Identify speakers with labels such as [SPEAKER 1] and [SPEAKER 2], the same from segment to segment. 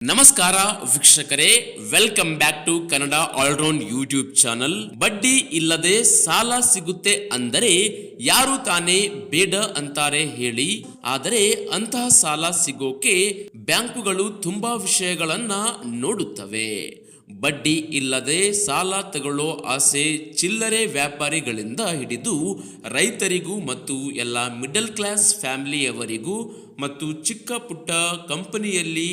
[SPEAKER 1] ನಮಸ್ಕಾರ ವೀಕ್ಷಕರೇ welcome back to Kannada all round YouTube channel ಬಡ್ಡಿ ಇಲ್ಲದೆ ಸಾಲ ಸಿಗುತ್ತೆ ಅಂದರೆ ಯಾರು ತಾನೇ ಬೇಡ ಅಂತಾರೆ ಹೇಳಿ. ಆದರೆ ಅಂತಹ ಸಾಲ ಸಿಗೋಕೆ ಬ್ಯಾಂಕುಗಳು ತುಂಬಾ ವಿಷಯಗಳನ್ನ ನೋಡುತ್ತವೆ. ಬಡ್ಡಿ ಇಲ್ಲದೆ ಸಾಲ ತಗೊಳ್ಳೋ ಆಸೆ ಚಿಲ್ಲರೆ ವ್ಯಾಪಾರಿಗಳಿಂದ ಹಿಡಿದು ರೈತರಿಗೂ ಮತ್ತು ಎಲ್ಲ ಮಿಡಲ್ ಕ್ಲಾಸ್ ಫ್ಯಾಮಿಲಿಯವರಿಗೂ ಮತ್ತು ಚಿಕ್ಕ ಪುಟ್ಟ ಕಂಪನಿಯಲ್ಲಿ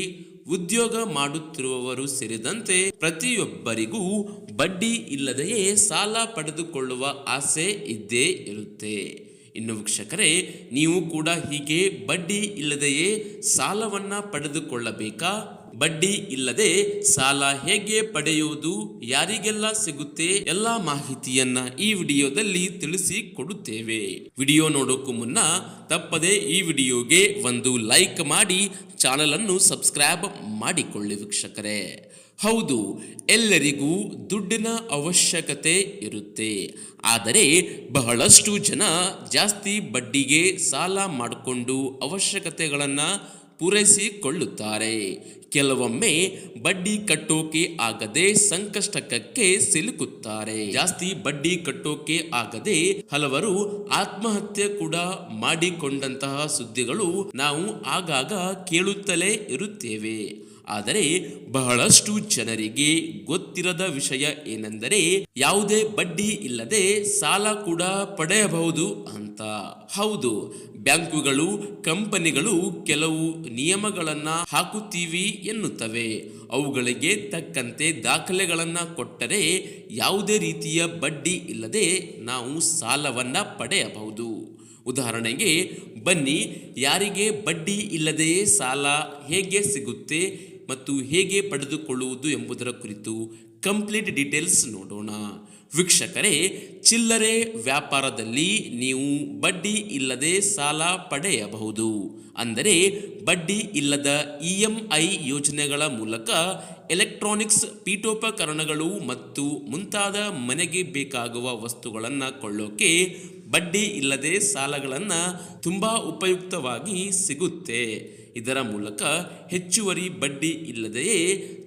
[SPEAKER 1] ಉದ್ಯೋಗ ಮಾಡುತ್ತಿರುವವರು ಸೇರಿದಂತೆ ಪ್ರತಿಯೊಬ್ಬರಿಗೂ ಬಡ್ಡಿ ಇಲ್ಲದೆಯೇ ಸಾಲ ಪಡೆದುಕೊಳ್ಳುವ ಆಸೆ ಇದ್ದೇ ಇರುತ್ತೆ. ಇನ್ನು ವೀಕ್ಷಕರೇ, ನೀವು ಕೂಡ ಹೀಗೆ ಬಡ್ಡಿ ಇಲ್ಲದೆಯೇ ಸಾಲವನ್ನ ಪಡೆದುಕೊಳ್ಳಬೇಕಾ? ಬಡ್ಡಿ ಇಲ್ಲದೆ ಸಾಲ ಹೇಗೆ ಪಡೆಯುವುದು, ಯಾರಿಗೆಲ್ಲ ಸಿಗುತ್ತೆ ಎಲ್ಲಾ ಮಾಹಿತಿಯನ್ನ ಈ ವಿಡಿಯೋದಲ್ಲಿ ತಿಳಿಸಿ ಕೊಡುತ್ತೇವೆ ವಿಡಿಯೋ ನೋಡೋಕ್ಕೂ ಮುನ್ನ ತಪ್ಪದೆ ಈ ವಿಡಿಯೋಗೆ ಒಂದು ಲೈಕ್ ಮಾಡಿ, ಚಾನಲ್ ಅನ್ನು ಸಬ್ಸ್ಕ್ರೈಬ್ ಮಾಡಿಕೊಳ್ಳಿ ವೀಕ್ಷಕರೇ. ಹೌದು, ಎಲ್ಲರಿಗೂ ದುಡ್ಡಿನ ಅವಶ್ಯಕತೆ ಇರುತ್ತೆ. ಆದರೆ ಬಹಳಷ್ಟು ಜನ ಜಾಸ್ತಿ ಬಡ್ಡಿಗೆ ಸಾಲ ಮಾಡಿಕೊಂಡು ಅವಶ್ಯಕತೆಗಳನ್ನು ಪೂರೈಸಿಕೊಳ್ಳುತ್ತಾರೆ. ಕೆಲವೊಮ್ಮೆ ಬಡ್ಡಿ ಕಟ್ಟೋಕೆ ಆಗದೆ ಸಂಕಷ್ಟಕ್ಕೆ ಸಿಲುಕುತ್ತಾರೆ. ಜಾಸ್ತಿ ಬಡ್ಡಿ ಕಟ್ಟೋಕೆ ಆಗದೆ ಹಲವರು ಆತ್ಮಹತ್ಯೆ ಕೂಡ ಮಾಡಿಕೊಂಡಂತಹ ಸುದ್ದಿಗಳು ನಾವು ಆಗಾಗ ಕೇಳುತ್ತಲೇ ಇರುತ್ತೇವೆ. ಆದರೆ ಬಹಳಷ್ಟು ಜನರಿಗೆ ಗೊತ್ತಿರದ ವಿಷಯ ಏನೆಂದರೆ ಯಾವುದೇ ಬಡ್ಡಿ ಇಲ್ಲದೆ ಸಾಲ ಕೂಡ ಪಡೆಯಬಹುದು ಅಂತ. ಹೌದು, ಬ್ಯಾಂಕುಗಳು, ಕಂಪನಿಗಳು ಕೆಲವು ನಿಯಮಗಳನ್ನು ಹಾಕುತ್ತೀವಿ ಎನ್ನುತ್ತವೆ. ಅವುಗಳಿಗೆ ತಕ್ಕಂತೆ ದಾಖಲೆಗಳನ್ನ ಕೊಟ್ಟರೆ ಯಾವುದೇ ರೀತಿಯ ಬಡ್ಡಿ ಇಲ್ಲದೆ ನಾವು ಸಾಲವನ್ನು ಪಡೆಯಬಹುದು. ಉದಾಹರಣೆಗೆ, ಬನ್ನಿ, ಯಾರಿಗೆ ಬಡ್ಡಿ ಇಲ್ಲದೆಯೇ ಸಾಲ ಹೇಗೆ ಸಿಗುತ್ತೆ? ಮತ್ತು ಹೇಗೆ ಪಡೆದುಕೊಳ್ಳುವುದು ಎಂಬುದರ ಕುರಿತು ಕಂಪ್ಲೀಟ್ ಡೀಟೇಲ್ಸ್ ನೋಡೋಣ. ವೀಕ್ಷಕರೇ, ಚಿಲ್ಲರೆ ವ್ಯಾಪಾರದಲ್ಲಿ ನೀವು ಬಡ್ಡಿ ಇಲ್ಲದೆ ಸಾಲ ಪಡೆಯಬಹುದು. ಅಂದರೆ ಬಡ್ಡಿ ಇಲ್ಲದ ಇ ಎಂ ಐ ಯೋಜನೆಗಳ ಮೂಲಕ ಎಲೆಕ್ಟ್ರಾನಿಕ್ಸ್ ಪೀಠೋಪಕರಣಗಳು ಮತ್ತು ಮುಂತಾದ ಮನೆಗೆ ಬೇಕಾಗುವ ವಸ್ತುಗಳನ್ನು ಕೊಳ್ಳೋಕೆ ಬಡ್ಡಿ ಇಲ್ಲದೆ ಸಾಲಗಳನ್ನು ತುಂಬ ಉಪಯುಕ್ತವಾಗಿ ಸಿಗುತ್ತೆ. ಇದರ ಮೂಲಕ ಹೆಚ್ಚುವರಿ ಬಡ್ಡಿ ಇಲ್ಲದೆಯೇ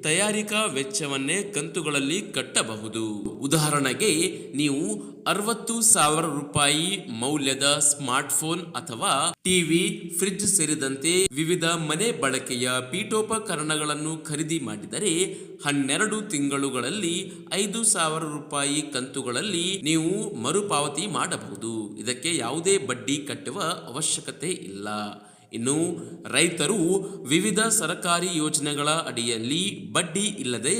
[SPEAKER 1] ತಯಾರಿಕಾ ವೆಚ್ಚವನ್ನೇ ಕಂತುಗಳಲ್ಲಿ ಕಟ್ಟಬಹುದು. ಉದಾಹರಣೆಗೆ, ನೀವು ಅರವತ್ತು ಸಾವಿರ ರೂಪಾಯಿ ಮೌಲ್ಯದ ಸ್ಮಾರ್ಟ್ಫೋನ್ ಅಥವಾ ಟಿವಿ ಫ್ರಿಡ್ಜ್ ಸೇರಿದಂತೆ ವಿವಿಧ ಮನೆ ಬಳಕೆಯ ಪೀಠೋಪಕರಣಗಳನ್ನು ಖರೀದಿ ಮಾಡಿದರೆ, ಹನ್ನೆರಡು ತಿಂಗಳುಗಳಲ್ಲಿ ಐದು ಸಾವಿರ ರೂಪಾಯಿ ಕಂತುಗಳಲ್ಲಿ ನೀವು ಮರುಪಾವತಿ ಮಾಡಬಹುದು. ಇದಕ್ಕೆ ಯಾವುದೇ ಬಡ್ಡಿ ಕಟ್ಟುವ ಅವಶ್ಯಕತೆ ಇಲ್ಲ. ಇನ್ನು ರೈತರು ವಿವಿಧ ಸರ್ಕಾರಿ ಯೋಜನೆಗಳ ಅಡಿಯಲ್ಲಿ ಬಡ್ಡಿ ಇಲ್ಲದೆ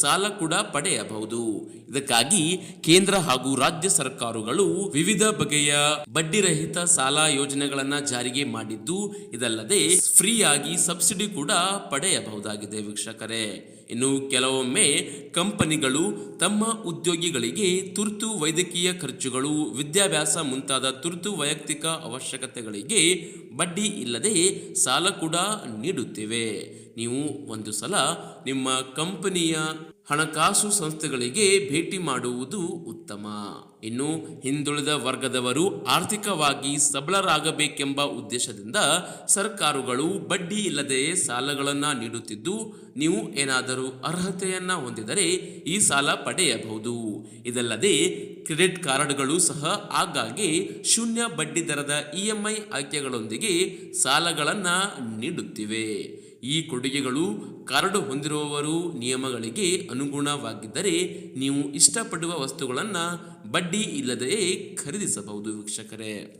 [SPEAKER 1] ಸಾಲ ಕೂಡ ಪಡೆಯಬಹುದು. ಇದಕ್ಕಾಗಿ ಕೇಂದ್ರ ಹಾಗೂ ರಾಜ್ಯ ಸರ್ಕಾರಗಳು ವಿವಿಧ ಬಗೆಯ ಬಡ್ಡಿ ರಹಿತ ಸಾಲ ಯೋಜನೆಗಳನ್ನ ಜಾರಿಗೆ ಮಾಡಿದ್ದು, ಇದಲ್ಲದೆ ಫ್ರೀ ಆಗಿ ಸಬ್ಸಿಡಿ ಕೂಡ ಪಡೆಯಬಹುದಾಗಿದೆ ವೀಕ್ಷಕರೇ. ಇನ್ನು ಕೆಲವೊಮ್ಮೆ ಕಂಪನಿಗಳು ತಮ್ಮ ಉದ್ಯೋಗಿಗಳಿಗೆ ತುರ್ತು ವೈದ್ಯಕೀಯ ಖರ್ಚುಗಳು, ವಿದ್ಯಾಭ್ಯಾಸ ಮುಂತಾದ ತುರ್ತು ವೈಯಕ್ತಿಕ ಅವಶ್ಯಕತೆಗಳಿಗೆ ಬಡ್ಡಿ ಇಲ್ಲದೆ ಸಾಲ ಕೂಡ ನೀಡುತ್ತಿವೆ. ನೀವು ಒಂದು ಸಲ ನಿಮ್ಮ ಕಂಪನಿಯ ಹಣಕಾಸು ಸಂಸ್ಥೆಗಳಿಗೆ ಭೇಟಿ ಮಾಡುವುದು ಉತ್ತಮ. ಇನ್ನು ಹಿಂದುಳಿದ ವರ್ಗದವರು ಆರ್ಥಿಕವಾಗಿ ಸಬಲರಾಗಬೇಕೆಂಬ ಉದ್ದೇಶದಿಂದ ಸರ್ಕಾರಗಳು ಬಡ್ಡಿ ಇಲ್ಲದೆ ಸಾಲಗಳನ್ನು ನೀಡುತ್ತಿದ್ದು, ನೀವು ಏನಾದರೂ ಅರ್ಹತೆಯನ್ನು ಹೊಂದಿದರೆ ಈ ಸಾಲ ಪಡೆಯಬಹುದು. ಇದಲ್ಲದೆ ಕ್ರೆಡಿಟ್ ಕಾರ್ಡ್ಗಳು ಸಹ ಆಗಾಗ್ಗೆ ಶೂನ್ಯ ಬಡ್ಡಿ ದರದ ಇ ಎಂ ಐ ಆಯ್ಕೆಗಳೊಂದಿಗೆ ಸಾಲಗಳನ್ನು ನೀಡುತ್ತಿವೆ. ಈ ಕೊಡುಗೆಗಳು ಕರಡು ಹೊಂದಿರುವವರು ನಿಯಮಗಳಿಗೆ ಅನುಗುಣವಾಗಿದ್ದರೆ ನೀವು ಇಷ್ಟಪಡುವ ವಸ್ತುಗಳನ್ನು ಬಡ್ಡಿ ಇಲ್ಲದೆಯೇ ಖರೀದಿಸಬಹುದು ವೀಕ್ಷಕರೇ.